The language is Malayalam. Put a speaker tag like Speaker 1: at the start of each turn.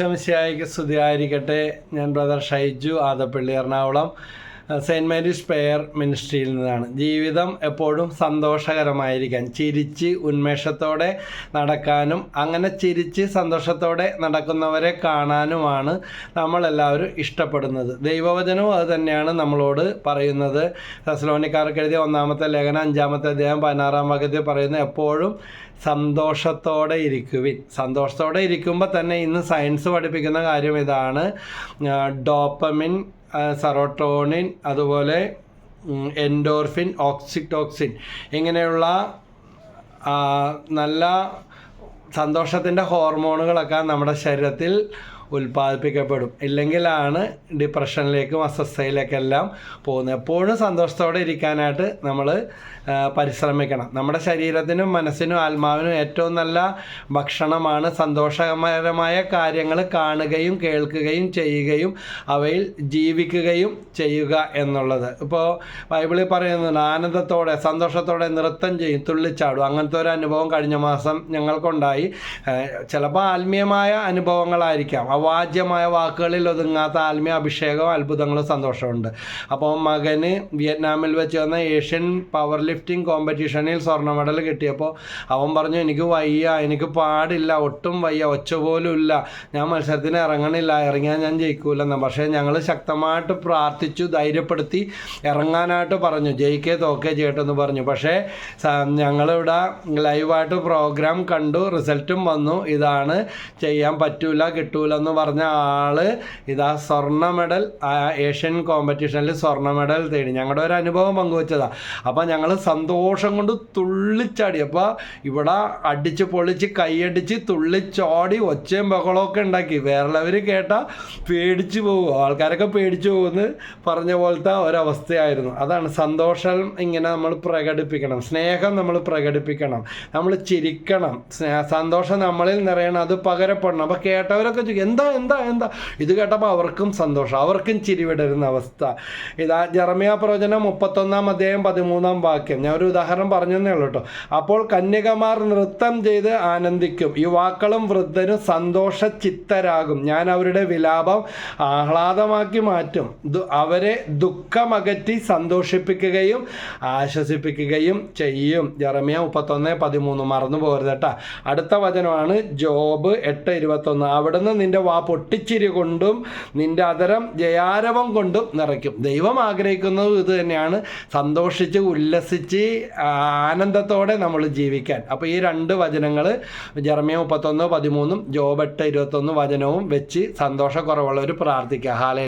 Speaker 1: ശംശയായിക്ക് സ്തുതിയായിരിക്കട്ടെ. ഞാൻ brother Shaiju Adappally Ernakulam. Saint Mary's prayer മിനിസ്ട്രിയിൽ നിന്നാണ്. ജീവിതം എപ്പോഴും സന്തോഷകരമായിരിക്കാൻ ചിരിച്ച് ഉന്മേഷത്തോടെ നടക്കാനും അങ്ങനെ ചിരിച്ച് സന്തോഷത്തോടെ നടക്കുന്നവരെ കാണാനുമാണ് നമ്മളെല്ലാവരും ഇഷ്ടപ്പെടുന്നത്. ദൈവവചനവും അത് തന്നെയാണ് നമ്മളോട് പറയുന്നത്. സസ്ലോണിക്കാർക്ക് എഴുതിയ ഒന്നാമത്തെ ലേഖനം അഞ്ചാമത്തെ അധ്യായം പതിനാറാം ഭാഗത്തിൽ പറയുന്നത് എപ്പോഴും സന്തോഷത്തോടെ ഇരിക്കുവിൻ. സന്തോഷത്തോടെ ഇരിക്കുമ്പോൾ തന്നെ ഇന്ന് സയൻസ് പഠിപ്പിക്കുന്ന കാര്യം ഇതാണ്. ഡോപ്പമിൻ സെറോട്ടോണിൻ അതുപോലെ എൻഡോർഫിൻ ഓക്സിറ്റോക്സിൻ ഇങ്ങനെയുള്ള നല്ല സന്തോഷത്തിന്റെ ഹോർമോണുകളൊക്കെ നമ്മുടെ ശരീരത്തിൽ ഉൽപ്പാദിപ്പിക്കപ്പെടും. ഇല്ലെങ്കിലാണ് ഡിപ്രഷനിലേക്കും അസ്വസ്ഥയിലേക്കെല്ലാം പോകുന്നത്. എപ്പോഴും സന്തോഷത്തോടെ ഇരിക്കാനായിട്ട് നമ്മൾ പരിശ്രമിക്കണം. നമ്മുടെ ശരീരത്തിനും മനസ്സിനും ആത്മാവിനും ഏറ്റവും നല്ല ഭക്ഷണമാണ് സന്തോഷകരമായ കാര്യങ്ങൾ കാണുകയും കേൾക്കുകയും ചെയ്യുകയും അവയിൽ ജീവിക്കുകയും ചെയ്യുക എന്നുള്ളത്. ഇപ്പോൾ ബൈബിളിൽ പറയുന്നുണ്ട് ആനന്ദത്തോടെ സന്തോഷത്തോടെ നൃത്തം ചെയ്യും തുള്ളിച്ചാടും. അങ്ങനത്തെ ഒരു അനുഭവം കഴിഞ്ഞ മാസം ഞങ്ങൾക്കുണ്ടായി. ചിലപ്പോൾ ആത്മീയമായ അനുഭവങ്ങളായിരിക്കാം. അവാജ്യമായ വാക്കുകളിൽ ഒതുങ്ങാത്ത ആത്മീയ അഭിഷേകവും അത്ഭുതങ്ങളും സന്തോഷമുണ്ട്. അപ്പോൾ മകന് വിയറ്റ്നാമിൽ വെച്ച് വന്ന ഏഷ്യൻ പവർ ലിഫ്റ്റിംഗ് കോമ്പറ്റീഷനിൽ സ്വർണ മെഡൽ കിട്ടിയപ്പോൾ അവൻ പറഞ്ഞു എനിക്ക് വയ്യ എനിക്ക് പാടില്ല ഒട്ടും വയ്യ ഒച്ച പോലും ഇല്ല. ഞാൻ മത്സരത്തിന് ഇറങ്ങണില്ല ഇറങ്ങിയാൽ ഞാൻ ജയിക്കൂലെന്ന്. പക്ഷേ ഞങ്ങൾ ശക്തമായിട്ട് പ്രാർത്ഥിച്ചു ധൈര്യപ്പെടുത്തി ഇറങ്ങാനായിട്ട് പറഞ്ഞു ജയിക്കേ തോക്കേ ചെയ്യട്ടെന്ന് പറഞ്ഞു. പക്ഷേ ഞങ്ങളിവിടെ ലൈവായിട്ട് പ്രോഗ്രാം കണ്ടു റിസൾട്ടും വന്നു. ഇതാണ് ചെയ്യാൻ പറ്റൂല കിട്ടൂല എന്ന് പറഞ്ഞ ആൾ ഇതാ സ്വർണ മെഡൽ ഏഷ്യൻ കോമ്പറ്റീഷനിൽ സ്വർണ മെഡൽ തേടി. ഞങ്ങളുടെ ഒരു അനുഭവം പങ്കുവച്ചതാ. അപ്പോൾ ഞങ്ങൾ സന്തോഷം കൊണ്ട് തുള്ളിച്ചാടി. അപ്പോൾ ഇവിടെ അടിച്ച് പൊളിച്ച് കൈയടിച്ച് തുള്ളിച്ചാടി ഒച്ചയും ബഹളമൊക്കെ ഉണ്ടാക്കി. വേറെയുള്ളവർ കേട്ടാൽ പേടിച്ചു പോകും. ആൾക്കാരൊക്കെ പേടിച്ചു പോകുമെന്ന് പറഞ്ഞ പോലത്തെ ഒരവസ്ഥയായിരുന്നു. അതാണ് സന്തോഷം ഇങ്ങനെ നമ്മൾ പ്രകടിപ്പിക്കണം. സ്നേഹം നമ്മൾ പ്രകടിപ്പിക്കണം. നമ്മൾ ചിരിക്കണം. സന്തോഷം നമ്മളിൽ നിറയണം. അത് പകരപ്പെടണം. അപ്പോൾ കേട്ടവരൊക്കെ എന്താ എന്താ എന്താ എന്താ? ഇത് കേട്ടപ്പോൾ അവർക്കും സന്തോഷം. അവർക്കും ചിരിവിടരുന്ന അവസ്ഥ. ഇതാ ജർമിയ പ്രവചനം മുപ്പത്തൊന്നാം അധ്യായം പതിമൂന്നാം വാക്യം. ഞാൻ ഒരു ഉദാഹരണം പറഞ്ഞതേ ഉള്ളൂ കേട്ടോ. അപ്പോൾ കന്യകമാർ നൃത്തം ചെയ്ത് ആനന്ദിക്കും. യുവാക്കളും വൃദ്ധനും സന്തോഷ ചിത്തരാകും ഞാൻ അവരുടെ വിലാപം ആഹ്ലാദമാക്കി മാറ്റും. അവരെ ദുഃഖമകറ്റി സന്തോഷിപ്പിക്കുകയും ആശ്വസിപ്പിക്കുകയും ചെയ്യും. ജറമിയ മുപ്പത്തൊന്ന് പതിമൂന്ന്. മറന്നു പോകരുത് കേട്ടാ. അടുത്ത വചനമാണ് ജോബ് എട്ട് ഇരുപത്തൊന്ന്. അവിടുന്ന് നിന്റെ വാ പൊട്ടിച്ചിരി കൊണ്ടും നിന്റെ അതരം ജയാരവം കൊണ്ടും നിറയ്ക്കും. ദൈവം ആഗ്രഹിക്കുന്നത് ഇത് തന്നെയാണ്. സന്തോഷിച്ച് ഉല്ലസിച്ച് ആനന്ദത്തോടെ നമ്മൾ ജീവിക്കാൻ. അപ്പോൾ ഈ രണ്ട് വചനങ്ങൾ ജർമ്മിയ മുപ്പത്തൊന്ന് പതിമൂന്നും ജോബെട്ട് ഇരുപത്തൊന്ന് വചനവും വെച്ച് സന്തോഷക്കുറവുള്ളവർ പ്രാർത്ഥിക്കുക. ഹാലേ